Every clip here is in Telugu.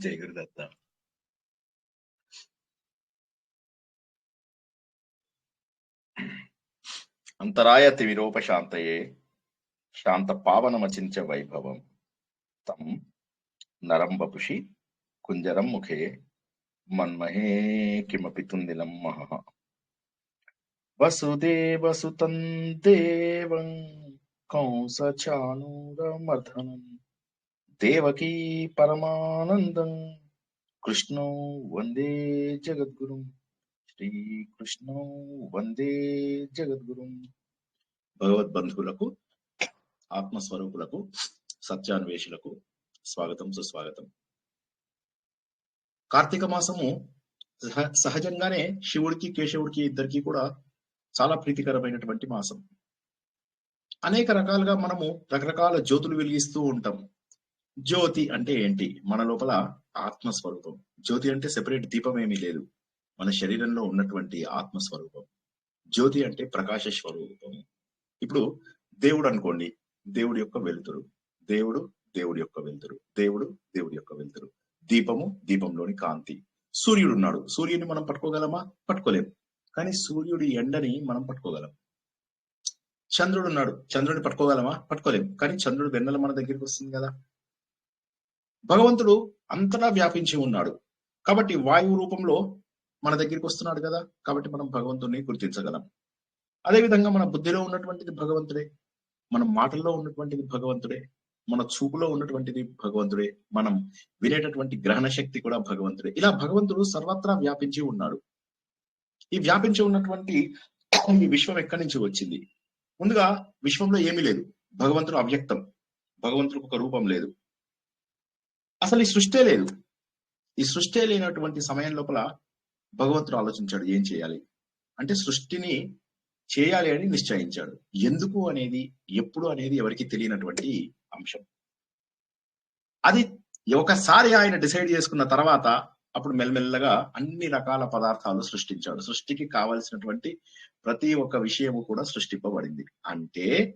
జై గురుదత్త అంతరాయతి విరూపశాంతయే శాంత పావనమచించ వైభవం తం నరం వపుషి కుంజరం ముఖే మన్మహే కిమపి తుందిలం మహః వసుదేవసుతం దేవం కంసచానూరమర్ధనం దేవకీ పరమానందం. కృష్ణో వందే జగద్గురుం. శ్రీకృష్ణం వందే జగద్గురుం. భగవద్బంధువులకు ఆత్మస్వరూపులకు సత్యాన్వేషులకు స్వాగతం సుస్వాగతం. కార్తీక మాసము సహ- సహజంగానే శివుడికి కేశవుడికి ఇద్దరికి కూడా చాలా ప్రీతికరమైనటువంటి మాసం. అనేక రకాలుగా మనము రకరకాల జ్యోతులు వెలిగిస్తూ ఉంటాం. జ్యోతి అంటే ఏంటి? మన లోపల ఆత్మస్వరూపం. జ్యోతి అంటే సెపరేట్ దీపం ఏమీ లేదు. మన శరీరంలో ఉన్నటువంటి ఆత్మస్వరూపం. జ్యోతి అంటే ప్రకాశ స్వరూపం. ఇప్పుడు దేవుడు అనుకోండి దేవుడి యొక్క వెలుతురు. దేవుడు దేవుడి యొక్క వెలుతురు. దేవుడు దేవుడి యొక్క వెలుతురు. దీపము దీపంలోని కాంతి. సూర్యుడు ఉన్నాడు. సూర్యుడిని మనం పట్టుకోగలమా? పట్టుకోలేము కానీ సూర్యుడి ఎండని మనం పట్టుకోగలం. చంద్రుడు ఉన్నాడు. చంద్రుడిని పట్టుకోగలమా? పట్టుకోలేము కానీ చంద్రుడు వెన్నెల మన దగ్గరికి వస్తుంది కదా. భగవంతుడు అంతటా వ్యాపించి ఉన్నాడు. కాబట్టి వాయువు రూపంలో మన దగ్గరికి వస్తున్నాడు కదా. కాబట్టి మనం భగవంతుడిని గుర్తించగలం. అదేవిధంగా మన బుద్ధిలో ఉన్నటువంటిది భగవంతుడే. మన మాటల్లో ఉన్నటువంటిది భగవంతుడే. మన చూపులో ఉన్నటువంటిది భగవంతుడే. మనం వినేటటువంటి గ్రహణ శక్తి కూడా భగవంతుడే. ఇలా భగవంతుడు సర్వత్రా వ్యాపించి ఉన్నాడు. ఈ వ్యాపించి ఉన్నటువంటి ఈ విశ్వం ఎక్కడి నుంచి వచ్చింది? ముందుగా విశ్వంలో ఏమీ లేదు. భగవంతుడు అవ్యక్తం. భగవంతుడికి ఒక రూపం లేదు. అసలు ఈ సృష్టే లేదు. ఈ సృష్టే లేనటువంటి సమయం లోపల భగవంతుడు ఆలోచించాడు ఏం చేయాలి? అంటే సృష్టిని చేయాలి అని నిశ్చయించాడు. ఎందుకు అనేది ఎప్పుడు అనేది ఎవరికి తెలియనటువంటి అంశం. అది ఒకసారి ఆయన డిసైడ్ చేసుకున్న తర్వాత అప్పుడు మెల్లమెల్లగా అన్ని రకాల పదార్థాలు సృష్టించాడు. సృష్టికి కావలసినటువంటి ప్రతి ఒక్క విషయము కూడా సృష్టింపబడింది. అంటే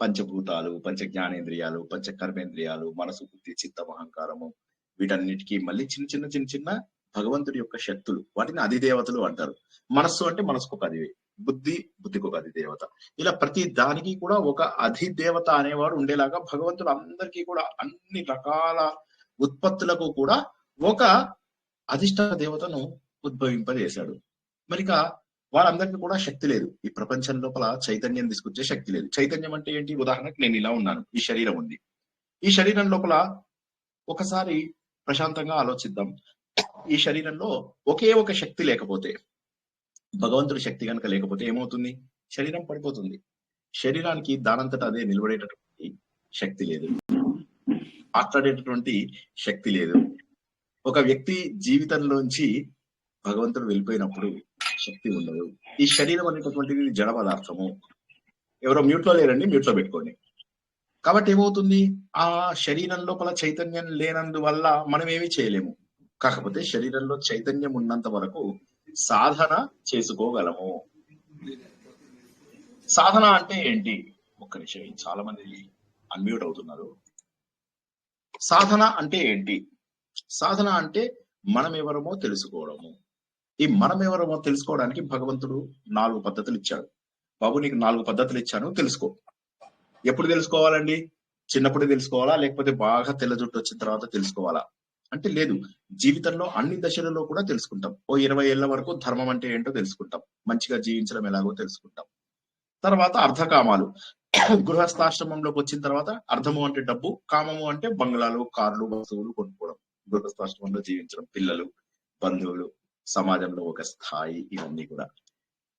పంచభూతాలు పంచ జ్ఞానేంద్రియాలు పంచ కర్మేంద్రియాలు మనసు బుద్ధి చిత్తం అహంకారము వీటన్నిటికీ మళ్ళీ చిన్న చిన్న చిన్న చిన్న భగవంతుడి యొక్క శక్తులు. వాటిని అధిదేవతలు అంటారు. మనస్సు అంటే మనసుకు ఒక అధివే బుద్ధి బుద్ధికి ఒక అధిదేవత. ఇలా ప్రతి దానికి కూడా ఒక అధిదేవత అనేవాడు ఉండేలాగా భగవంతుడు అందరికీ కూడా అన్ని రకాల ఉత్పత్తులకు కూడా ఒక అధిష్టాన దేవతను ఉద్భవింపజేశాడు. మరిక వాళ్ళందరికీ కూడా శక్తి లేదు. ఈ ప్రపంచం లోపల చైతన్యం తీసుకొచ్చే శక్తి లేదు. చైతన్యం అంటే ఏంటి? ఉదాహరణకు నేను ఇలా ఉన్నాను. ఈ శరీరం ఉంది. ఈ శరీరం లోపల ఒకసారి ప్రశాంతంగా ఆలోచిద్దాం. ఈ శరీరంలో ఒకే ఒక శక్తి లేకపోతే భగవంతుడి శక్తి కనుక లేకపోతే ఏమవుతుంది? శరీరం పడిపోతుంది. శరీరానికి దానంతట అదే నిలబడేటటువంటి శక్తి లేదు. మాట్లాడేటటువంటి శక్తి లేదు. ఒక వ్యక్తి జీవితంలోంచి భగవంతుడు వెళ్ళిపోయినప్పుడు శక్తి ఉండదు. ఈ శరీరం అనేటటువంటిది జడ పదార్థము. ఎవరో మ్యూట్లో లేరండి మ్యూట్లో పెట్టుకోండి. కాబట్టి ఏమవుతుంది? ఆ శరీరం లోపల చైతన్యం లేనందువల్ల మనం ఏమీ చేయలేము. కాకపోతే శరీరంలో చైతన్యం ఉన్నంత వరకు సాధన చేసుకోగలము. సాధన అంటే ఏంటి? ఒక్క నిమిషం చాలా మంది అన్మ్యూట్ అవుతున్నారు. సాధన అంటే ఏంటి? సాధన అంటే మనం ఎవరమో తెలుసుకోవడము. ఈ మనం ఎవరమో తెలుసుకోవడానికి భగవంతుడు నాలుగు పద్ధతులు ఇచ్చాడు. బాబు నీకు నాలుగు పద్ధతులు ఇచ్చాను తెలుసుకో. ఎప్పుడు తెలుసుకోవాలండి? చిన్నప్పుడు తెలుసుకోవాలా? లేకపోతే బాగా తెల్ల జుట్టు వచ్చిన తర్వాత తెలుసుకోవాలా? అంటే లేదు. జీవితంలో అన్ని దశలలో కూడా తెలుసుకుంటాం. ఓ ఇరవై ఏళ్ళ వరకు ధర్మం అంటే ఏంటో తెలుసుకుంటాం. మంచిగా జీవించడం ఎలాగో తెలుసుకుంటాం. తర్వాత అర్ధకామాలు. గృహస్థాశ్రమంలోకి వచ్చిన తర్వాత అర్థము అంటే డబ్బు కామము అంటే బంగ్లాలు కార్లు వస్తువులు కొనుక్కోవడం. గృహస్థాశ్రమంలో జీవించడం. పిల్లలు బంధువులు సమాజంలో ఒక స్థాయి ఇవన్నీ కూడా.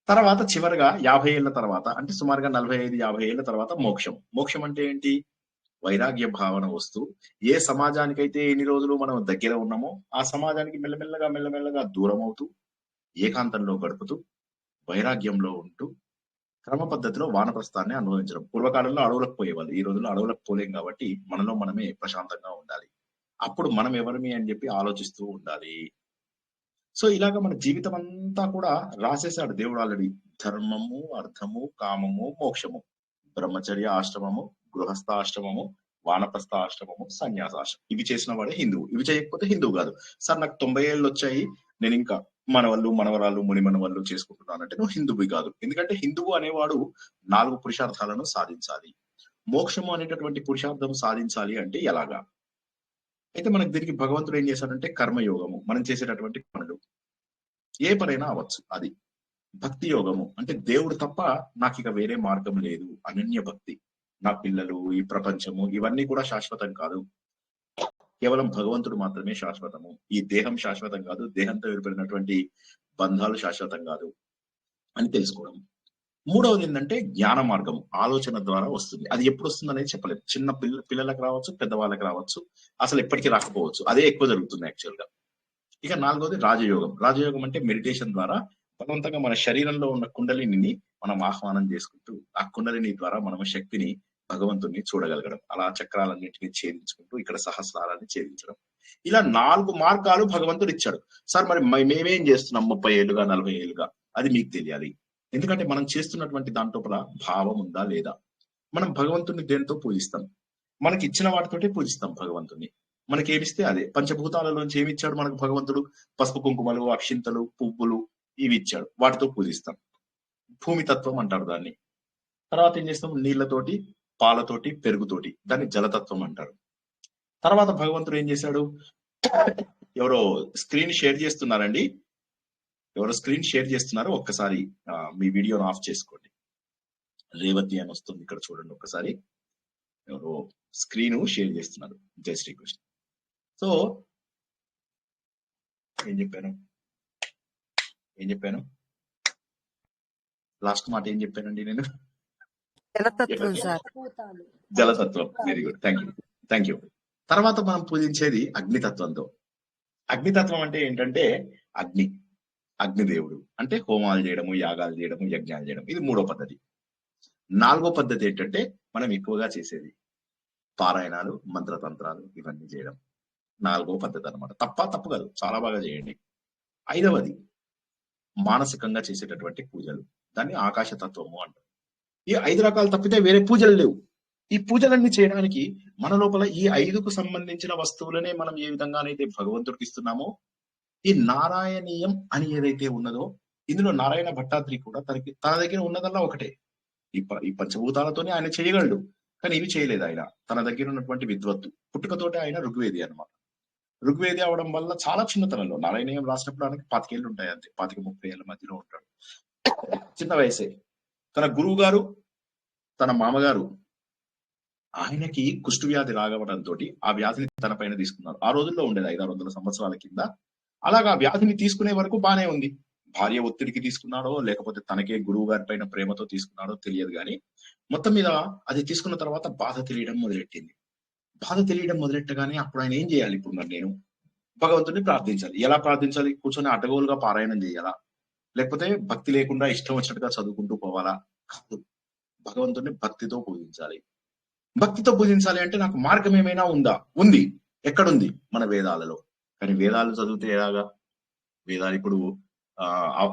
తర్వాత చివరిగా యాభై ఏళ్ళ తర్వాత అంటే సుమారుగా నలభై ఐదు యాభై ఏళ్ళ తర్వాత మోక్షం. మోక్షం అంటే ఏంటి? వైరాగ్య భావన వస్తూ ఏ సమాజానికైతే ఎన్ని రోజులు మనం దగ్గర ఉన్నామో ఆ సమాజానికి మెల్లమెల్లగా మెల్లమెల్లగా దూరం అవుతూ ఏకాంతంలో గడుపుతూ వైరాగ్యంలో ఉంటూ క్రమ పద్ధతిలో వానప్రస్థాన్ని అనుభవించడం. పూర్వకాలంలో అడవులకు పోయేవాళ్ళు. ఈ రోజుల్లో అడవులకు పోలేం కాబట్టి మనలో మనమే ప్రశాంతంగా ఉండాలి. అప్పుడు మనం ఎవరిమి అని చెప్పి ఆలోచిస్తూ ఉండాలి. సో ఇలాగ మన జీవితం అంతా కూడా రాసేసాడు దేవుడు ఆల్రెడీ. ధర్మము అర్థము కామము మోక్షము. బ్రహ్మచర్య ఆశ్రమము గృహస్థ ఆశ్రమము వానప్రస్థ ఆశ్రమము సన్యాసాశ్రమం. ఇవి చేసిన వాడే హిందువు. ఇవి చేయకపోతే హిందువు కాదు. సార్ నాకు తొంభై ఏళ్ళు వచ్చాయి నేను ఇంకా మనవళ్ళు మనవరాలు ముని మనవళ్ళు చేసుకుంటున్నానంటే నువ్వు హిందువు కాదు. ఎందుకంటే హిందువు అనేవాడు నాలుగు పురుషార్థాలను సాధించాలి. మోక్షము అనేటటువంటి పురుషార్థం సాధించాలి అంటే ఎలాగా? అయితే మనకు దీనికి భగవంతుడు ఏం చేశాడంటే కర్మయోగము. మనం చేసేటటువంటి పనులు. ఏ పనైనా అవ్వచ్చు. అది భక్తి యోగము. అంటే దేవుడు తప్ప నాకు ఇక వేరే మార్గం లేదు. అనన్య భక్తి. నా పిల్లలు ఈ ప్రపంచము ఇవన్నీ కూడా శాశ్వతం కాదు. కేవలం భగవంతుడు మాత్రమే శాశ్వతము. ఈ దేహం శాశ్వతం కాదు. దేహంతో ఏర్పడినటువంటి బంధాలు శాశ్వతం కాదు అని తెలుసుకోవడం. మూడవది ఏంటంటే జ్ఞాన మార్గం ఆలోచన ద్వారా వస్తుంది. అది ఎప్పుడు వస్తుంది అనేది చెప్పలేదు చిన్న పిల్ల పిల్లలకు రావచ్చు పెద్దవాళ్ళకి రావచ్చు అసలు ఎప్పటికీ రాకపోవచ్చు. అదే ఎక్కువ జరుగుతుంది యాక్చువల్గా. ఇక నాలుగవది రాజయోగం. రాజయోగం అంటే మెడిటేషన్ ద్వారా బలవంతంగా మన శరీరంలో ఉన్న కుండలిని మనం ఆహ్వానం చేసుకుంటూ ఆ కుండలిని ద్వారా మనం శక్తిని భగవంతుని చూడగలగడం. అలా చక్రాలన్నింటినీ ఛేదించుకుంటూ ఇక్కడ సహస్రాలని ఛేదించడం. ఇలా నాలుగు మార్గాలు భగవంతుడు ఇచ్చాడు సార్ మరి మేమేం చేస్తున్నాం ముప్పై ఏళ్ళుగా నలభై ఏళ్ళుగా? అది మీకు తెలియాలి. ఎందుకంటే మనం చేస్తున్నటువంటి దాంట్లో భావం ఉందా లేదా? మనం భగవంతుని దేనితో పూజిస్తాం? మనకి ఇచ్చిన వాటితోటే పూజిస్తాం భగవంతుని మనకి ఏమిస్తే అదే. పంచభూతాలలోంచి ఏమి ఇచ్చాడు మనకు భగవంతుడు? పసుపు కుంకుమలు అక్షింతలు పువ్వులు ఇవి ఇచ్చాడు. వాటితో పూజిస్తాం. భూమి తత్వం అంటారు దాన్ని. తర్వాత ఏం చేస్తాం? నీళ్ళతోటి పాలతోటి పెరుగుతోటి దాన్ని జలతత్వం అంటారు. తర్వాత భగవంతుడు ఏం చేశాడు? ఎవరో స్క్రీన్ షేర్ చేస్తున్నారండి. ఎవరో స్క్రీన్ షేర్ చేస్తున్నారు ఒక్కసారి మీ వీడియోను ఆఫ్ చేసుకోండి. రేవతి అని వస్తుంది ఇక్కడ చూడండి ఒక్కసారి. ఎవరో స్క్రీన్ షేర్ చేస్తున్నారు జై శ్రీకృష్ణ. సో ఏం చెప్పాను? ఏం చెప్పాను? లాస్ట్ మాట ఏం చెప్పానండి నేను? జలతత్వం very good thank you thank you తర్వాత మనం పూజించేది అగ్నితత్వంతో. అగ్నితత్వం అంటే ఏంటంటే అగ్ని. అగ్నిదేవుడు. అంటే హోమాలు చేయడము యాగాలు చేయడము యజ్ఞాలు చేయడం ఇది మూడో పద్ధతి. నాలుగో పద్ధతి ఏంటంటే మనం ఎక్కువగా చేసేది పారాయణాలు మంత్రతంత్రాలు ఇవన్నీ చేయడం. నాలుగో పద్ధతి అన్నమాట. తప్ప తప్పు కాదు. చాలా బాగా చేయండి. ఐదవది మానసికంగా చేసేటటువంటి పూజలు. దాన్ని ఆకాశతత్వము అంటారు. ఈ ఐదు రకాలు తప్పితే వేరే పూజలు లేవు. ఈ పూజలన్నీ చేయడానికి మన లోపల ఈ ఐదుకు సంబంధించిన వస్తువులనే మనం ఏ విధంగానైతే భగవంతుడికి ఇస్తున్నామో ఈ నారాయణీయం అని ఏదైతే ఉన్నదో ఇందులో నారాయణ భట్టాద్రి కూడా తనకి తన దగ్గర ఉన్నదల్లా ఒకటే. ఈ ప- ఈ పంచభూతాలతోనే ఆయన చేయగలడు. కానీ ఇవి చేయలేదు ఆయన. తన దగ్గర ఉన్నటువంటి విద్వత్తు పుట్టుకతోటే ఆయన ఋగ్వేది అన్నమాట. ఋగ్వేది అవడం వల్ల చాలా చిన్నతనంలో నారాయణీయం రాసినప్పుడు ఆయనకి పాతికేళ్ళు ఉంటాయి అంతే. పాతిక ముప్పై ఏళ్ళ మధ్యలో ఉంటాడు. చిన్న వయసే. తన గురువు గారు తన మామగారు ఆయనకి కుష్టు వ్యాధి రాగవడంతో ఆ వ్యాధిని తన పైన తీసుకున్నారు. ఆ రోజుల్లో ఉండేది ఐదారు వందల సంవత్సరాల కింద అలాగా ఆ వ్యాధిని తీసుకునే వరకు బానే ఉంది. భార్య ఒత్తిడికి తీసుకున్నాడో లేకపోతే తనకే గురువు గారి పైన ప్రేమతో తీసుకున్నాడో తెలియదు కానీ మొత్తం మీద అది తీసుకున్న తర్వాత బాధ తెలియడం మొదలెట్టింది. బాధ తెలియడం మొదలెట్టగానే అప్పుడు ఆయన ఏం చేయాలి ఇప్పుడు మరి నేను? భగవంతుని ప్రార్థించాలి. ఎలా ప్రార్థించాలి? కూర్చొని అడ్డగోలుగా పారాయణం చేయాలా? లేకపోతే భక్తి లేకుండా ఇష్టం వచ్చినట్టుగా చదువుకుంటూ పోవాలా? కాదు. భగవంతుని భక్తితో పూజించాలి. భక్తితో పూజించాలి అంటే నాకు మార్గం ఏమైనా ఉందా? ఉంది. ఎక్కడుంది? మన వేదాలలో. కానీ వేదాలు చదివితే ఎలాగా? వేదాలు ఇప్పుడు ఆ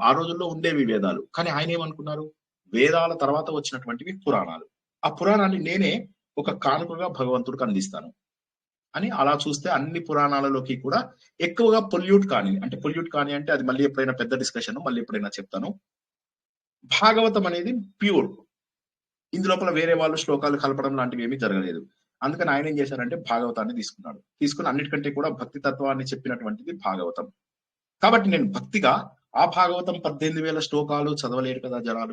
ఆ- రోజుల్లో ఉండేవి వేదాలు. కానీ ఆయన ఏమనుకున్నారు? వేదాల తర్వాత వచ్చినటువంటివి పురాణాలు. ఆ పురాణాన్ని నేనే ఒక కానుకగా భగవంతుడికి అందిస్తాను. అని అలా చూస్తే అన్ని పురాణాలలోకి కూడా ఎక్కువగా పొల్యూట్ కాని అంటే పొల్యూట్ కాని అంటే అది మళ్ళీ ఎప్పుడైనా పెద్ద డిస్కషన్ మళ్ళీ ఎప్పుడైనా చెప్తాను. భాగవతం అనేది ప్యూర్. ఇందులోపల వేరే వాళ్ళు శ్లోకాలు కలపడం లాంటివి ఏమీ జరగలేదు. అందుకని ఆయన ఏం చేశారంటే భాగవతాన్ని తీసుకున్నాడు. తీసుకుని అన్నిటికంటే కూడా భక్తి తత్వాన్ని చెప్పినటువంటిది భాగవతం. కాబట్టి నేను భక్తిగా ఆ భాగవతం పద్దెనిమిది వేల శ్లోకాలు చదవలేరు కదా జనాలు.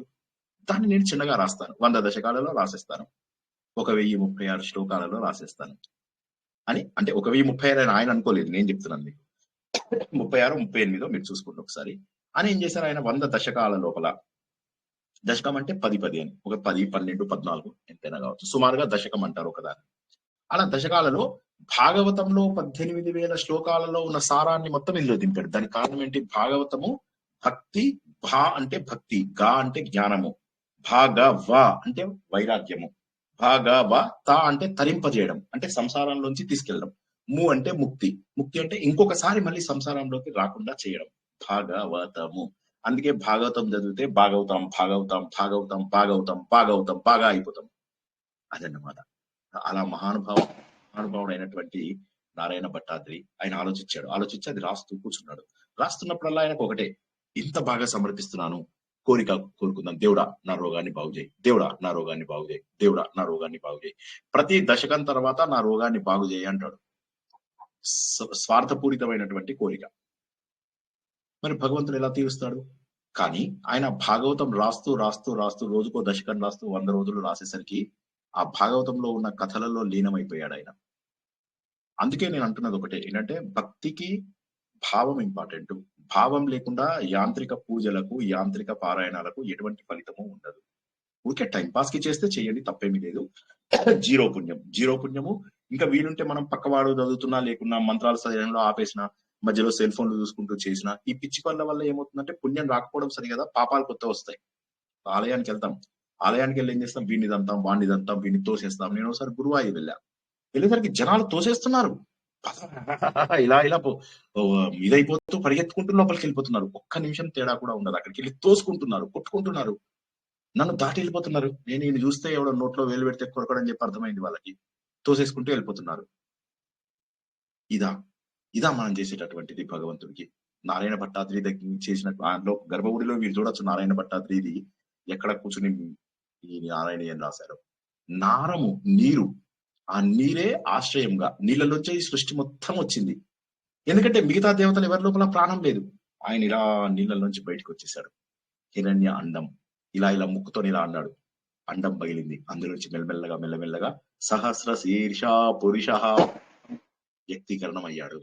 దాన్ని నేను చిన్నగా రాస్తాను. వంద దశకాలలో రాసేస్తాను. ఒక వెయ్యి ముప్పై ఆరు శ్లోకాలలో రాసేస్తాను. అని అంటే ఒక వెయ్యి ముప్పై ఆరు ఆయన అనుకోలేదు. నేను చెప్తున్నాను మీకు. ముప్పై ఆరు ముప్పై ఎనిమిదో మీరు చూసుకోండి ఒకసారి. అని ఏం చేశారు ఆయన? వంద దశకాల లోపల. దశకం అంటే పది పది అని. ఒక పది పన్నెండు పద్నాలుగు ఎంతైనా కావచ్చు. సుమారుగా దశకం అంటారు ఒకదాన్ని. అలా దశకాలలో భాగవతంలో పద్దెనిమిది వేల శ్లోకాలలో ఉన్న సారాన్ని మొత్తం ఇందులో దింపాడు. దానికి కారణం ఏంటి? భాగవతము భక్తి భా అంటే భక్తి గా అంటే జ్ఞానము భాగ వ అంటే వైరాగ్యము భాగ వ తా అంటే తరింపజేయడం అంటే సంసారంలోంచి తీసుకెళ్ళడం ము అంటే ముక్తి ముక్తి అంటే ఇంకొకసారి మళ్ళీ సంసారంలోకి రాకుండా చేయడం భాగవతము. అందుకే భాగవతం చదివితే భాగవతం భాగవతం భాగవతం భాగవతం భాగవతం బాగా అయిపోతాం. అదన్నమాట. అలా మహానుభావ అయినటువంటి నారాయణ భట్టాద్రి ఆయన ఆలోచించాడు. ఆలోచించి అది రాస్తూ కూర్చున్నాడు. రాస్తున్నప్పుడల్లా ఆయనకు ఒకటే ఇంత బాగా సమర్పిస్తున్నాను. కోరిక కోరుకుందాం. దేవుడా నా రోగాన్ని బాగు చేయి. దేవుడా నా రోగాన్ని బాగు చేయి. దేవుడా నా రోగాన్ని బాగు చేయి. ప్రతి దశకం తర్వాత నా రోగాన్ని బాగు చేయి అంటాడు. స్వార్థపూరితమైనటువంటి కోరిక. మరి భగవంతుడు ఎలా తీరుస్తాడు? కానీ ఆయన భాగవతం రాస్తూ రాస్తూ రాస్తూ రోజుకో దశకం రాస్తూ వంద రోజులు రాసేసరికి ఆ భాగవతంలో ఉన్న కథలలో లీనమైపోయాడు ఆయన అందుకే నేను అంటున్నది ఒకటే ఏంటంటే భక్తికి భావం ఇంపార్టెంట్. భావం లేకుండా యాంత్రిక పూజలకు యాంత్రిక పారాయణాలకు ఎటువంటి ఫలితము ఉండదు. ఊరికే టైం పాస్కి చేస్తే చేయండి తప్పేమీ లేదు. జీరో పుణ్యం. జీరో పుణ్యము ఇంకా వీలుంటే మనం పక్కవాడు చదువుతున్నా లేకున్నా మంత్రాల సమయంలో ఆపేసిన మధ్యలో సెల్ ఫోన్లు చూసుకుంటూ చేసిన ఈ పిచ్చి పనుల వల్ల ఏమవుతుందంటే పుణ్యం రాకపోవడం సరి కదా పాపాలు కొత్త వస్తాయి. ఆలయానికి వెళ్తాం ఆలయానికి వెళ్ళి ఏం చేస్తాం? వీడిని దంతాం వాడిని దంతాం వీడిని తోసేస్తాం. నేను ఒకసారి గురువాయి వెళ్ళా. వెళ్ళేసరికి జనాలు తోసేస్తున్నారు. ఇలా ఇలా పో- ఇదైపోతూ పరిగెత్తుకుంటూ లోపలికి వెళ్ళిపోతున్నారు. ఒక్క నిమిషం తేడా కూడా ఉండదు. అక్కడికి వెళ్ళి తోసుకుంటున్నారు కొట్టుకుంటున్నారు. నన్ను దాటి వెళ్ళిపోతున్నారు. నేను ఈయన చూస్తే ఎవడో నోట్లో వేలు పెడితే కొరకడని చెప్పి అర్థమైంది వాళ్ళకి. తోసేసుకుంటూ వెళ్ళిపోతున్నారు. ఇదా ఇదా మనం చేసేటటువంటిది భగవంతుడికి. నారాయణ భట్టాద్రి దగ్గర చేసిన దాంట్లో గర్భగుడిలో మీరు చూడొచ్చు నారాయణ భట్టాద్రిది. ఎక్కడ కూర్చుని ఈ నారాయణ ఏం రాశారు? నారము నీరు. ఆ నీరే ఆశ్రయంగా నీళ్ళలోంచే ఈ సృష్టి మొత్తం వచ్చింది. ఎందుకంటే మిగతా దేవతలు ఎవరి లోపల ప్రాణం లేదు. ఆయన ఇలా నీళ్ళలోంచి బయటకు వచ్చేసాడు హిరణ్య అండం. ఇలా ఇలా ముక్కుతో ఇలా అన్నాడు. అండం పగిలింది. అందులోంచి మెల్లమెల్లగా మెల్లమెల్లగా సహస్ర శీర్ష పురుష వ్యక్తీకరణం అయ్యాడు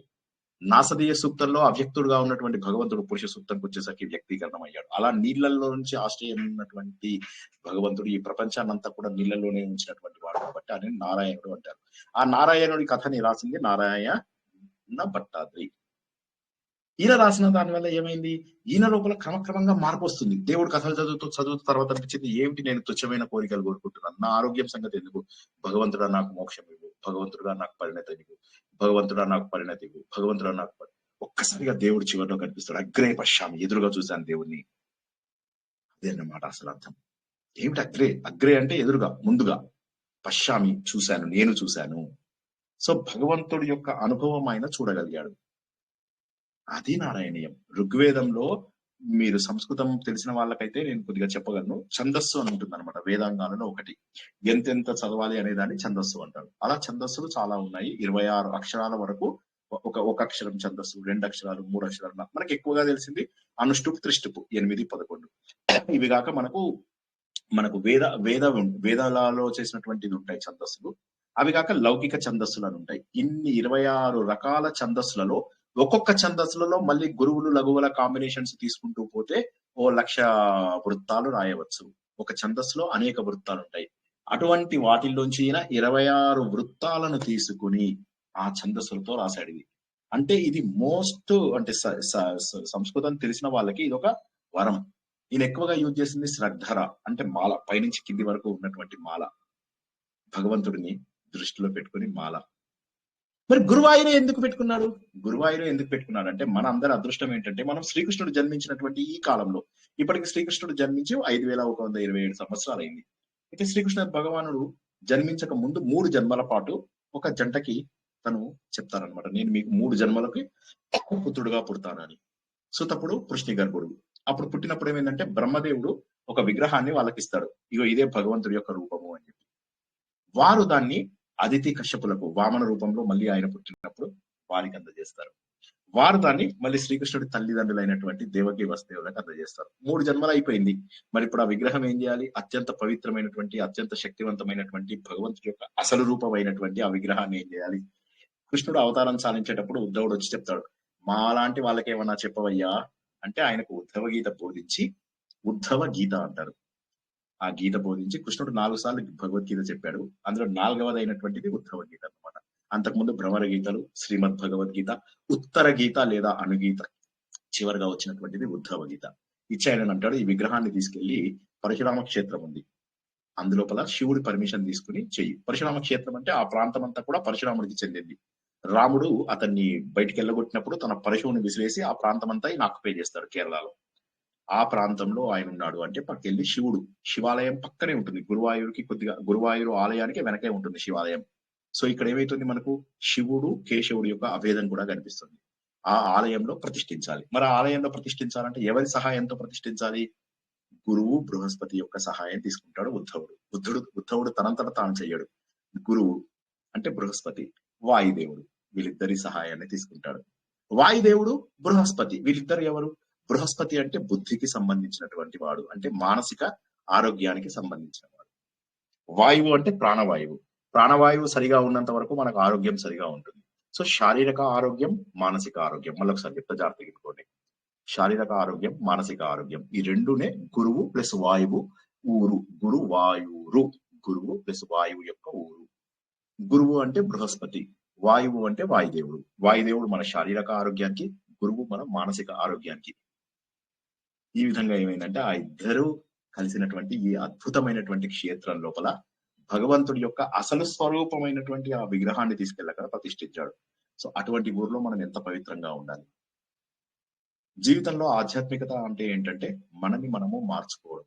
నాసదీయ సూక్తంలో అవ్యక్తుడుగా ఉన్నటువంటి భగవంతుడు పురుష సూక్తంకి వచ్చేసరికి వ్యక్తీకరణం అయ్యాడు. అలా నీళ్ళల్లో నుంచి ఆశ్రయం ఉన్నటువంటి భగవంతుడు ఈ ప్రపంచాన్నంతా కూడా నీళ్ళల్లోనే ఉంచినటువంటి వాడు కాబట్టి ఆయన నారాయణుడు అంటారు. ఆ నారాయణుడి కథని రాసింది నారాయణ భట్టాద్రి. ఈయన రాసిన దాని వల్ల ఏమైంది? ఈయన లోపల క్రమక్రమంగా మార్పు వస్తుంది. దేవుడు కథలు చదువుతూ చదువుతూ తర్వాత అనిపించింది ఏమిటి నేను తుచ్చమైన కోరికలు కోరుకుంటున్నాను? నా ఆరోగ్యం సంగతి ఎందుకు? భగవంతుడా నాకు మోక్షం ఇవ్వు. భగవంతుడా నాకు పరిణత ఇవ్వు. భగవంతుడా నాకు పరిణత ఇవ్వు. భగవంతుడా నాకు ఒక్కసారిగా దేవుడు చివరిలో కనిపిస్తాడు. అగ్రే పశ్చామి ఎదురుగా చూశాను దేవుణ్ణి. అదే అన్నమాట అసలు అర్థం. ఏమిటి అగ్రే? అగ్రే అంటే ఎదురుగా ముందుగా. పశ్చామి చూశాను నేను చూశాను. సో భగవంతుడి యొక్క అనుభవం ఆయన చూడగలిగాడు. అది నారాయణీయం. ఋగ్వేదంలో మీరు సంస్కృతం తెలిసిన వాళ్ళకైతే నేను కొద్దిగా చెప్పగలను. ఛందస్సు అని ఉంటుంది అనమాట వేదాంగాలలో ఒకటి. ఎంతెంత చదవాలి అనే దాన్ని ఛందస్సు అంటారు. అలా ఛందస్సులు చాలా ఉన్నాయి. ఇరవై ఆరు అక్షరాల వరకు ఒక ఒక అక్షరం ఛందస్సు రెండు అక్షరాలు మూడు అక్షరాలు మనకి ఎక్కువగా తెలిసింది అనుష్టుపు త్రిష్టుపు ఎనిమిది పదకొండు. ఇవి కాక మనకు మనకు వేద వేద వేదాలలో చేసినటువంటిది ఉంటాయి ఛందస్సులు. అవి కాక లౌకిక ఛందస్సులు అని ఉంటాయి. ఇన్ని ఇరవై ఆరు రకాల ఛందస్సులలో ఒక్కొక్క ఛందస్సులలో మళ్ళీ గురువులు లఘువుల కాంబినేషన్స్ తీసుకుంటూ పోతే ఓ లక్ష వృత్తాలు రాయవచ్చు. ఒక ఛందస్సులో అనేక వృత్తాలు ఉంటాయి అటువంటి వాటిల్లోంచి ఈయన ఇరవై ఆరు వృత్తాలను తీసుకుని ఆ ఛందస్సులతో రాశాడు ఇది. అంటే ఇది మోస్ట్ అంటే సంస్కృతం తెలిసిన వాళ్ళకి ఇది ఒక వరం. ఈయన ఎక్కువగా యూజ్ చేసింది శ్రద్ధర. అంటే మాల పైనుంచి కింది వరకు ఉన్నటువంటి మాల. భగవంతుడిని దృష్టిలో పెట్టుకుని మాల. మరి గురువాయూరు ఎందుకు పెట్టుకున్నాడు గురువాయూరు ఎందుకు పెట్టుకున్నాడు అంటే మన అందరి అదృష్టం ఏంటంటే మనం శ్రీకృష్ణుడు జన్మించినటువంటి ఈ కాలంలో ఇప్పటికి శ్రీకృష్ణుడు జన్మించి ఐదు వేల ఒక వంద ఇరవై ఏడు సంవత్సరాలు అయింది అయితే శ్రీకృష్ణ భగవానుడు జన్మించక ముందు మూడు జన్మల పాటు ఒక జంటకి తను చెప్తారనమాట నేను మీకు మూడు జన్మలకి పుత్రుడుగా పుడతానని సో తప్పుడు కృష్ణ గర్భుడు. అప్పుడు పుట్టినప్పుడు ఏమైందంటే బ్రహ్మదేవుడు ఒక విగ్రహాన్ని వాళ్ళకి ఇస్తాడు ఇగో ఇదే భగవంతుడి యొక్క రూపము అని చెప్పి. వారు దాన్ని అదితి కశ్యపులకు వామన రూపంలో మళ్ళీ ఆయన పుట్టినప్పుడు వారికి అందజేస్తారు. వారు దాన్ని మళ్ళీ శ్రీకృష్ణుడి తల్లిదండ్రులైనటువంటి దేవకి వసుదేవులకు అందజేస్తారు. మూడు జన్మలు అయిపోయింది. మరి ఇప్పుడు ఆ విగ్రహం ఏం చేయాలి? అత్యంత పవిత్రమైనటువంటి అత్యంత శక్తివంతమైనటువంటి భగవంతుడి యొక్క అసలు రూపమైనటువంటి ఆ విగ్రహాన్ని ఏం చేయాలి? కృష్ణుడు అవతారం సాధించేటప్పుడు ఉద్ధవుడు వచ్చి చెప్తాడు మా లాంటి వాళ్ళకి ఏమన్నా చెప్పవయ్యా? అంటే ఆయనకు ఉద్ధవ గీత బోధించి ఉద్ధవ గీత అంటారు. ఆ గీత బోధించి కృష్ణుడు నాలుగు సార్లు భగవద్గీత చెప్పాడు. అందులో నాలుగవది అయినటువంటిది ఉద్ధవ గీత అనమాట అంతకుముందు భ్రమర గీతలు శ్రీమద్ భగవద్గీత ఉత్తర గీత లేదా అనుగీత చివరిగా వచ్చినటువంటిది ఉద్ధవ గీత. ఇచ్చాయనని అంటాడు. ఈ విగ్రహాన్ని తీసుకెళ్ళి పరశురామ క్షేత్రం ఉంది. అందులోపల శివుడి పర్మిషన్ తీసుకుని చెయ్యి. పరశురామ క్షేత్రం అంటే ఆ ప్రాంతం అంతా కూడా పరశురాముడికి చెందింది. రాముడు అతన్ని బయటికి వెళ్ళగొట్టినప్పుడు తన పరశువుని విసిరేసి ఆ ప్రాంతం అంతా నాకు ఆక్యుపై చేస్తాడు కేరళలో. ఆ ప్రాంతంలో ఆయన ఉన్నాడు అంటే పక్కెళ్ళి శివుడు. శివాలయం పక్కనే ఉంటుంది. గురువాయూరుకి కొద్దిగా గురువాయూరు ఆలయానికి వెనకే ఉంటుంది శివాలయం. సో ఇక్కడ ఏమైతుంది మనకు? శివుడు కేశవుడు యొక్క అభేదం కూడా కనిపిస్తుంది. ఆ ఆలయంలో ప్రతిష్ఠించాలి. మరి ఆ ఆలయంలో ప్రతిష్ఠించాలంటే ఎవరి సహాయంతో ప్రతిష్ఠించాలి? గురువు బృహస్పతి యొక్క సహాయం తీసుకుంటాడు ఉద్ధవుడు. బుద్ధుడు ఉద్ధవుడు తనంతట తాను చెయ్యడు. గురువు అంటే బృహస్పతి వాయుదేవుడు. వీళ్ళిద్దరి సహాయాన్ని తీసుకుంటాడు. వాయుదేవుడు బృహస్పతి. వీళ్ళిద్దరు ఎవరు? బృహస్పతి అంటే బుద్ధికి సంబంధించినటువంటి వాడు అంటే మానసిక ఆరోగ్యానికి సంబంధించిన వాడు. వాయువు అంటే ప్రాణవాయువు. ప్రాణవాయువు సరిగా ఉన్నంత వరకు మనకు ఆరోగ్యం సరిగా ఉంటుంది. సో శారీరక ఆరోగ్యం మానసిక ఆరోగ్యం. మళ్ళీ ఒకసారి చెప్తా జాగ్రత్తగా పెట్టుకోండి శారీరక ఆరోగ్యం మానసిక ఆరోగ్యం. ఈ రెండునే గురువు ప్లస్ వాయువు ఊరు. గురు వాయువురు గురువు ప్లస్ వాయువు యొక్క ఊరు. గురువు అంటే బృహస్పతి. వాయువు అంటే వాయుదేవుడు. వాయుదేవుడు మన శారీరక ఆరోగ్యానికి గురువు మన మానసిక ఆరోగ్యానికి. ఈ విధంగా ఏమైందంటే ఆ ఇద్దరు కలిసినటువంటి ఈ అద్భుతమైనటువంటి క్షేత్రం లోపల భగవంతుడి యొక్క అసలు స్వరూపమైనటువంటి ఆ విగ్రహాన్ని తీసుకెళ్ళక ప్రతిష్ఠించాడు. సో అటువంటి ఊర్లో మనం ఎంత పవిత్రంగా ఉండాలి? జీవితంలో ఆధ్యాత్మికత అంటే ఏంటంటే మనని మనము మార్చుకోవడం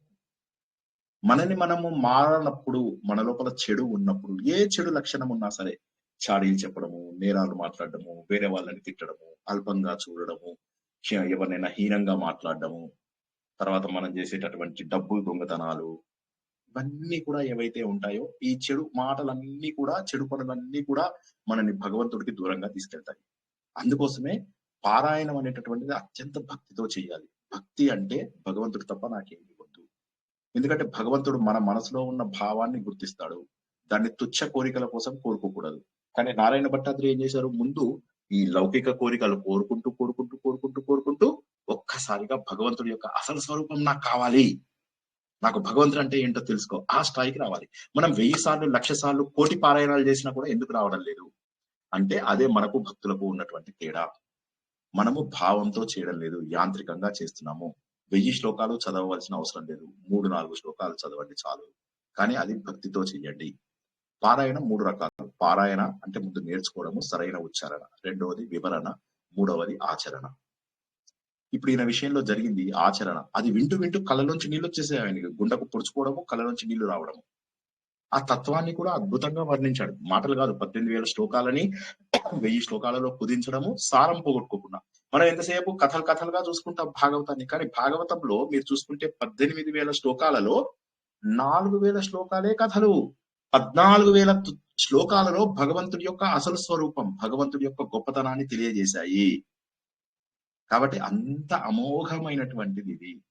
మనని మనము మారనప్పుడు మన లోపల చెడు ఉన్నప్పుడు ఏ చెడు లక్షణం ఉన్నా సరే చాడీలు చెప్పడము నేరాలు మాట్లాడడము వేరే వాళ్ళని తిట్టడము అల్పంగా చూడడము ఎవరినైనా హీనంగా మాట్లాడడము తర్వాత మనం చేసేటటువంటి డబ్బు దొంగతనాలు ఇవన్నీ కూడా ఏవైతే ఉంటాయో ఈ చెడు మాటలన్నీ కూడా చెడు పనులన్నీ కూడా మనని భగవంతుడికి దూరంగా తీసుకెళ్తాయి. అందుకోసమే పారాయణం అనేటటువంటిది అత్యంత భక్తితో చేయాలి. భక్తి అంటే భగవంతుడు తప్ప నాకేమి వద్దు ఎందుకంటే భగవంతుడు మన మనసులో ఉన్న భావాన్ని గుర్తిస్తాడు. దాన్ని తుచ్చ కోరికల కోసం కోరుకోకూడదు. కానీ నారాయణ భట్టాద్రి ఏం చేశారు? ముందు ఈ లౌకిక కోరికలు కోరుకుంటూ కోరుకుంటూ కోరుకుంటూ కోరుకుంటూ ఒక్కసారిగా భగవంతుడి యొక్క అసలు స్వరూపం నాకు కావాలి. నాకు భగవంతుడు అంటే ఏంటో తెలుసుకో. ఆ స్థాయికి రావాలి. మనం వెయ్యి సార్లు లక్ష సార్లు కోటి పారాయణాలు చేసినా కూడా ఎందుకు రావడం లేదు? అంటే అదే మనకు భక్తులకు ఉన్నటువంటి తేడా. మనము భావంతో చేయడం లేదు. యాంత్రికంగా చేస్తున్నాము. వెయ్యి శ్లోకాలు చదవవలసిన అవసరం లేదు. మూడు నాలుగు శ్లోకాలు చదవండి చాలు. కానీ అది భక్తితో చెయ్యండి పారాయణం మూడు రకాలు. పారాయణ అంటే ముందు నేర్చుకోవడము సరైన ఉచ్చారణ. రెండవది వివరణ. మూడవది ఆచరణ. ఇప్పుడు ఈయన విషయంలో జరిగింది ఆచరణ. అది వింటూ వింటూ కళ్ళలోంచి నీళ్ళు వచ్చేసాయి ఆయనకి గుండకు పొడుచుకోవడము కళ్ళలోంచి నీళ్ళు రావడము. ఆ తత్వాన్ని కూడా అద్భుతంగా వర్ణించాడు. మాటలు కాదు పద్దెనిమిది వేల శ్లోకాలని వెయ్యి శ్లోకాలలో కుదించడము సారం పోగొట్టుకోకుండా. మనం ఎంతసేపు కథలు కథలుగా చూసుకుంటాం భాగవతాన్ని కానీ భాగవతంలో మీరు చూసుకుంటే పద్దెనిమిది వేల శ్లోకాలలో నాలుగు వేల శ్లోకాలే కథలు. పద్నాలుగు వేల తు- శ్లోకాలలో భగవంతుడి యొక్క అసలు స్వరూపం భగవంతుడి యొక్క గొప్పతనాన్ని తెలియజేశాయి. కాబట్టి అంత అమోఘమైనటువంటిది ఇది.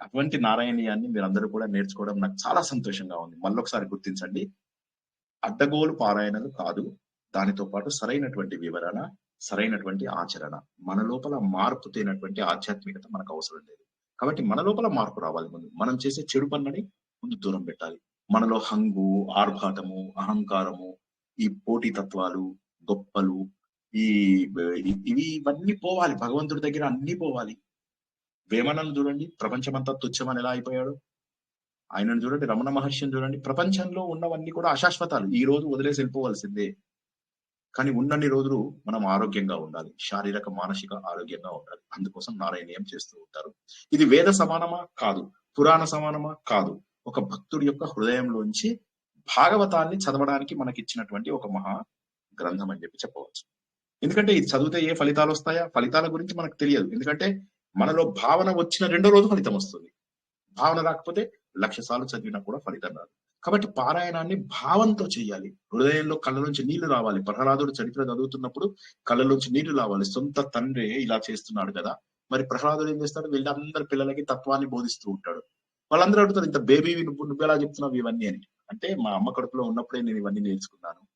అటువంటి నారాయణీయాన్ని మీరందరూ కూడా నేర్చుకోవడం నాకు చాలా సంతోషంగా ఉంది. మళ్ళొకసారి గుర్తించండి. అడ్డగోలు పారాయణలు కాదు. దానితో పాటు సరైనటువంటి వివరణ సరైనటువంటి ఆచరణ. మన లోపల మార్పు తేనటువంటి ఆధ్యాత్మికత మనకు అవసరం లేదు. కాబట్టి మన లోపల మార్పు రావాలి ముందు. మనం చేసే చెడు పనులని ముందు దూరం పెట్టాలి. మనలో హంగు ఆర్భాటము అహంకారము ఈ పోటీ తత్వాలు గొప్పలు ఈ ఇవి ఇవన్నీ పోవాలి. భగవంతుడి దగ్గర అన్ని పోవాలి. వేమనను చూడండి. ప్రపంచమంతా తుచ్చమని ఎలా అయిపోయాడు? ఆయనను చూడండి. రమణ మహర్షిని చూడండి. ప్రపంచంలో ఉన్నవన్నీ కూడా అశాశ్వతాలు. ఈ రోజు వదిలేసి వెళ్ళిపోవాల్సిందే. కానీ ఉన్నన్ని రోజులు మనం ఆరోగ్యంగా ఉండాలి. శారీరక మానసిక ఆరోగ్యంగా ఉండాలి. అందుకోసం నారాయణీయం చేస్తూ ఉంటారు. ఇది వేద సమానమా? కాదు. పురాణ సమానమా? కాదు. ఒక భక్తుడి యొక్క హృదయంలోంచి భాగవతాన్ని చదవడానికి మనకి ఇచ్చినటువంటి ఒక మహా గ్రంథం అని చెప్పి చెప్పవచ్చు. ఎందుకంటే ఇది చదివితే ఏ ఫలితాలు వస్తాయా? ఫలితాల గురించి మనకు తెలియదు. ఎందుకంటే మనలో భావన వచ్చిన రెండో రోజు ఫలితం వస్తుంది. భావన రాకపోతే లక్ష సార్లు చదివినా కూడా ఫలితం రాదు. కాబట్టి పారాయణాన్ని భావంతో చేయాలి. హృదయంలో కళ్ళ నుంచి నీళ్ళు రావాలి. ప్రహ్లాదుడు చరిత్ర చదువుతున్నప్పుడు కళ్ళలోంచి నీళ్ళు రావాలి. సొంత తండ్రి ఇలా చేస్తున్నాడు కదా. మరి ప్రహ్లాదుడు ఏం చేస్తాడు? వీళ్ళందరి పిల్లలకి తత్వాన్ని బోధిస్తూ ఉంటాడు. వాళ్ళందరూ అడుగుతారు ఇంత బేబీ నువ్వు నువ్వు ఎలా చెప్తున్నావు ఇవన్నీ అని. అంటే మా అమ్మ కడుపులో ఉన్నప్పుడే నేను ఇవన్నీ నేర్చుకున్నాను.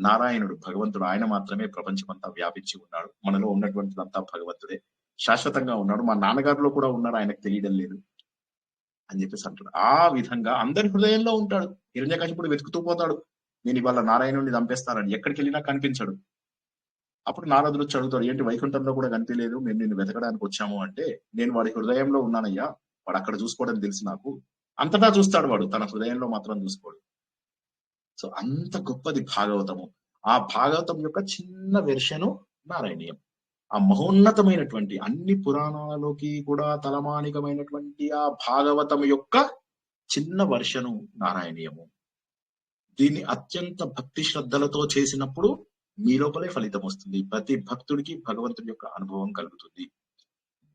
నారాయణుడు భగవంతుడు. ఆయన మాత్రమే ప్రపంచమంతా వ్యాపించి ఉన్నాడు. మనలో ఉన్నటువంటిదంతా భగవంతుడే. శాశ్వతంగా ఉన్నాడు. మా నాన్నగారిలో కూడా ఉన్నాడు. ఆయనకు తెలియడం లేదు అని చెప్పేసి అంటాడు. ఆ విధంగా అందరి హృదయంలో ఉంటాడు. హిరణ్యకాశిపుడు వెతుకుతూ పోతాడు. నేను ఇవాళ నారాయణుడిని చంపేస్తానని ఎక్కడికి వెళ్ళినా కనిపించడు. అప్పుడు నారదుడు వచ్చి అడుగుతాడు ఏంటి వైకుంఠంలో కూడా కనిపించలేదు? మేము నిన్ను వెతకడానికి వచ్చాము అంటే నేను వాడి హృదయంలో ఉన్నానయ్యా. వాడు అక్కడ చూసుకోవడం తెలుసు నాకు. అంతటా చూస్తాడు వాడు. తన హృదయంలో మాత్రం చూసుకోడు. సో అంత గొప్పది భాగవతము. ఆ భాగవతం యొక్క చిన్న వెర్షను నారాయణీయం. ఆ మహోన్నతమైనటువంటి అన్ని పురాణాలలోకి కూడా తలమానికమైనటువంటి ఆ భాగవతం యొక్క చిన్న వర్షను నారాయణీయము. దీన్ని అత్యంత భక్తి శ్రద్ధలతో చేసినప్పుడు మీ లోపలే ఫలితం వస్తుంది. ప్రతి భక్తుడికి భగవంతుడి యొక్క అనుభవం కలుగుతుంది.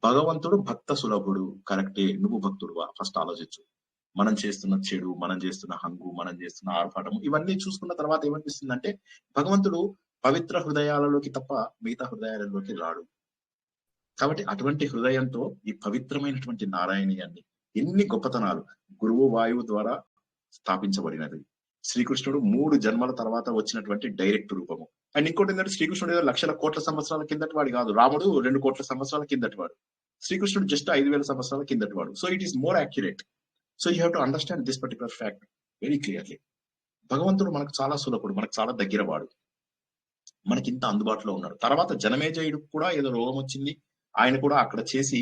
భగవంతుడు భక్త సులభుడు. కరెక్టే. నువ్వు భక్తుడువా? ఫస్ట్ ఆలోచించు. మనం చేస్తున్న చెడు మనం చేస్తున్న హంగు మనం చేస్తున్న ఆర్భాటము ఇవన్నీ చూసుకున్న తర్వాత ఏమనిపిస్తుందంటే భగవంతుడు పవిత్ర హృదయాలలోకి తప్ప మిగతా హృదయాలలోకి రాడు. కాబట్టి అటువంటి హృదయంతో ఈ పవిత్రమైనటువంటి నారాయణీయాన్ని ఎన్ని గొప్పతనాలు గురువు వాయువు ద్వారా స్థాపించబడినది. శ్రీకృష్ణుడు మూడు జన్మల తర్వాత వచ్చినటువంటి డైరెక్ట్ రూపము. అండ్ ఇంకోటి ఏంటంటే శ్రీకృష్ణుడు ఏదో లక్షల కోట్ల సంవత్సరాల కిందటి వాడు కాదు. రాముడు రెండు కోట్ల సంవత్సరాల కిందటి వాడు. శ్రీకృష్ణుడు జస్ట్ ఐదు వేల సంవత్సరాల కిందటి వాడు. So it is more accurate so you have to understand this particular fact very clearly భగవంతుడు మనకు చాలా సులభుడు మనకు చాలా దగ్గర వాడు మనకి ఇంత అందుబాటులో ఉన్నాడు. తర్వాత జనమేజయుడు కూడా ఏదో రోగం వచ్చింది. ఆయన కూడా అక్కడ చేసి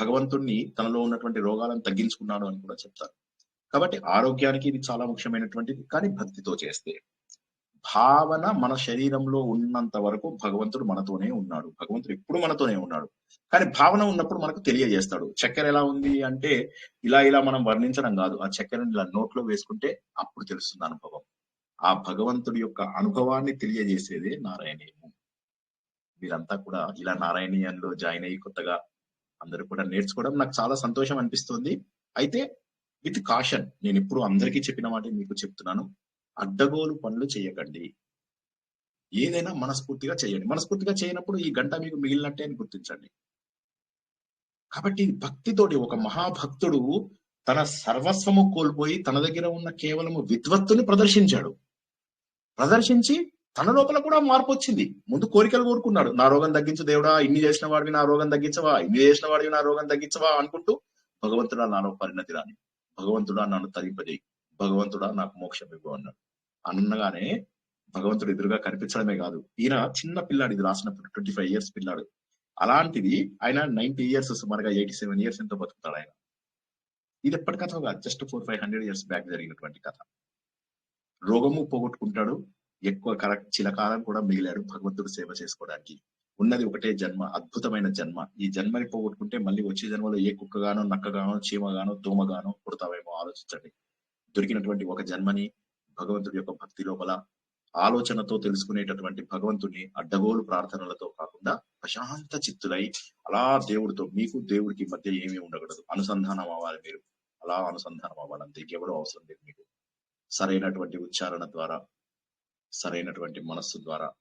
భగవంతుణ్ణి తనలో ఉన్నటువంటి రోగాలను తగ్గించుకున్నాడు అని కూడా చెప్తారు. కాబట్టి ఆరోగ్యానికి ఇది చాలా ముఖ్యమైనటువంటిది. కానీ భక్తితో చేస్తే భావన మన శరీరంలో ఉన్నంత వరకు భగవంతుడు మనతోనే ఉన్నాడు. భగవంతుడు ఎప్పుడు మనతోనే ఉన్నాడు. కానీ భావన ఉన్నప్పుడు మనకు తెలియజేస్తాడు. చక్కెర ఎలా ఉంది అంటే ఇలా ఇలా మనం వర్ణించడం కాదు. ఆ చక్కెరని ఇలా నోట్లో వేసుకుంటే అప్పుడు తెలుస్తుంది అనుభవం. ఆ భగవంతుడి యొక్క అనుభవాన్ని తెలియజేసేదే నారాయణీయము. మీరంతా కూడా ఇలా నారాయణీయంలో జాయిన్ అయ్యి కొత్తగా అందరూ కూడా నేర్చుకోవడం నాకు చాలా సంతోషం అనిపిస్తుంది. అయితే విత్ కాషన్ నేను ఇప్పుడు అందరికీ చెప్పిన మాట మీకు చెప్తున్నాను. అడ్డగోలు పనులు చేయకండి. ఏదైనా మనస్ఫూర్తిగా చేయండి. మనస్ఫూర్తిగా చేయనప్పుడు ఈ గంట మీకు మిగిలినట్టే అని గుర్తించండి. కాబట్టి భక్తితోటి ఒక మహాభక్తుడు తన సర్వస్వము కోల్పోయి తన దగ్గర ఉన్న కేవలము విద్వత్తుని ప్రదర్శించాడు. ప్రదర్శించి తన లోపల కూడా మార్పు వచ్చింది. ముందు కోరికలు కోరుకున్నాడు. నా రోగం తగ్గించు దేవుడా ఇన్ని చేసిన వాడివి నా రోగం తగ్గించవా ఇన్ని చేసిన వాడివి నా రోగం తగ్గించవా అనుకుంటూ భగవంతుడా నాలో పరిణతి రాని భగవంతుడా నన్ను తరింపజేయి భగవంతుడా నాకు మోక్షం ఇవ్వు అన్నాడు. అనగానే భగవంతుడు ఎదురుగా కనిపించడమే కాదు. ఈయన చిన్న పిల్లాడు ఇది రాసినప్పుడు ట్వంటీ ఫైవ్ ఇయర్స్ పిల్లాడు. అలాంటిది ఆయన నైన్టీ ఇయర్స్ సుమారుగా ఎయిటీ సెవెన్ ఇయర్స్ ఎంతో బతుకుతాడు ఆయన. ఇది ఎప్పటి కథ కాదు just four five hundred years back జరిగినటువంటి కథ. రోగము పోగొట్టుకుంటాడు ఎక్కువ కరెక్ట్ చిలకాలం కూడా మిగిలాడు భగవంతుడు సేవ చేసుకోవడానికి. ఉన్నది ఒకటే జన్మ అద్భుతమైన జన్మ. ఈ జన్మని పోగొట్టుకుంటే మళ్ళీ వచ్చే జన్మలో ఏ కుక్కగానో నక్కగానో చీమగానో దోమగానో పుడతావేమో ఆలోచించండి. దొరికినటువంటి ఒక జన్మని భగవంతుడి యొక్క భక్తి లోపల ఆలోచనతో తెలుసుకునేటటువంటి భగవంతుడిని అడ్డగోలు ప్రార్థనలతో కాకుండా ప్రశాంత చిత్తులై అలా దేవుడితో మీకు దేవుడికి మధ్య ఏమీ ఉండకూడదు. అనుసంధానం అవ్వాలి మీరు. అలా అనుసంధానం అవ్వాలి అంతే అవసరం లేదు మీకు. సరైనటువంటి ఉచ్చారణ ద్వారా సరైనటువంటి మనస్సు ద్వారా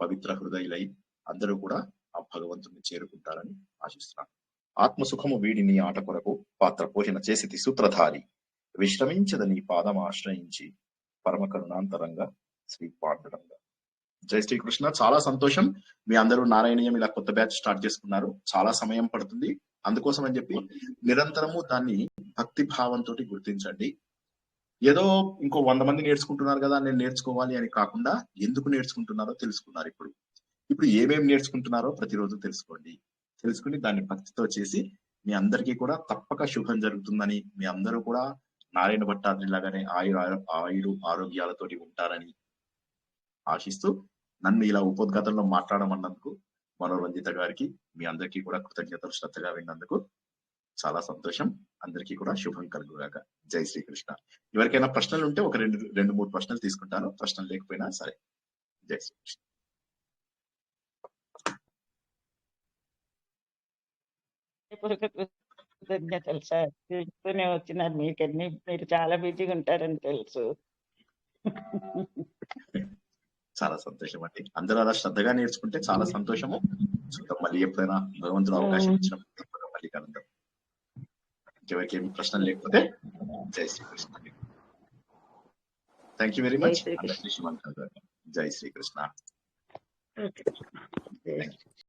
పవిత్ర హృదయులై అందరూ కూడా ఆ భగవంతుని చేరుకుంటారని ఆశిస్తున్నాను. ఆత్మసుఖము వీడిని ఆట కొరకు పాత్ర పోషణ చేసి సూత్రధారి. విశ్రమించదని పాదం ఆశ్రయించి పరమ కరుణాంతరంగా శ్రీ పాండురంగా జై శ్రీకృష్ణ. చాలా సంతోషం. మీ అందరూ నారాయణీయం ఇలా కొత్త బ్యాచ్ స్టార్ట్ చేసుకున్నారు. చాలా సమయం పడుతుంది. అందుకోసం అని చెప్పి నిరంతరము దాన్ని భక్తి భావంతో గుర్తించండి. ఏదో ఇంకో వంద మంది నేర్చుకుంటున్నారు కదా నేను నేర్చుకోవాలి అని కాకుండా ఎందుకు నేర్చుకుంటున్నారో తెలుసుకున్నారు ఇప్పుడు. ఇప్పుడు ఏమేమి నేర్చుకుంటున్నారో ప్రతిరోజు తెలుసుకోండి. తెలుసుకుని దాన్ని భక్తితో చేసి మీ అందరికీ కూడా తప్పక శుభం జరుగుతుందని మీ అందరూ కూడా నారాయణ భట్టాద్రి లాగానే ఆయుర ఆయుడు ఆరోగ్యాలతోటి ఉంటారని ఆశిస్తూ నన్ను ఇలా ఉపోద్ఘాతంలో మాట్లాడమన్నందుకు మనోరంజిత గారికి మీ అందరికీ కూడా కృతజ్ఞతలు శ్రద్ధగా విన్నందుకు చాలా సంతోషం. అందరికీ కూడా శుభం కలుగుగాక. జై శ్రీకృష్ణ. ఎవరికైనా ప్రశ్నలు ఉంటే ఒక రెండు రెండు మూడు ప్రశ్నలు తీసుకుంటాను. ప్రశ్నలు లేకపోయినా సరే. జై శ్రీకృష్ణ. కృతజ్ఞతలు సార్ చూస్తూనే వచ్చినారు మీకన్నీ? మీరు చాలా బిజీగా ఉంటారని తెలుసు. చాలా సంతోషం అండి. అందరూ అలా శ్రద్ధగా నేర్చుకుంటే చాలా సంతోషము. చూద్దాం మళ్ళీ ఎప్పుడైనా భగవంతుడు అవకాశం ఇచ్చినప్పుడు మళ్ళీ కలుద్దాం. ఇంకెవరికి ఏమి ప్రశ్నలు లేకపోతే జై Shri Krishna thank you very much జై శ్రీకృష్ణ.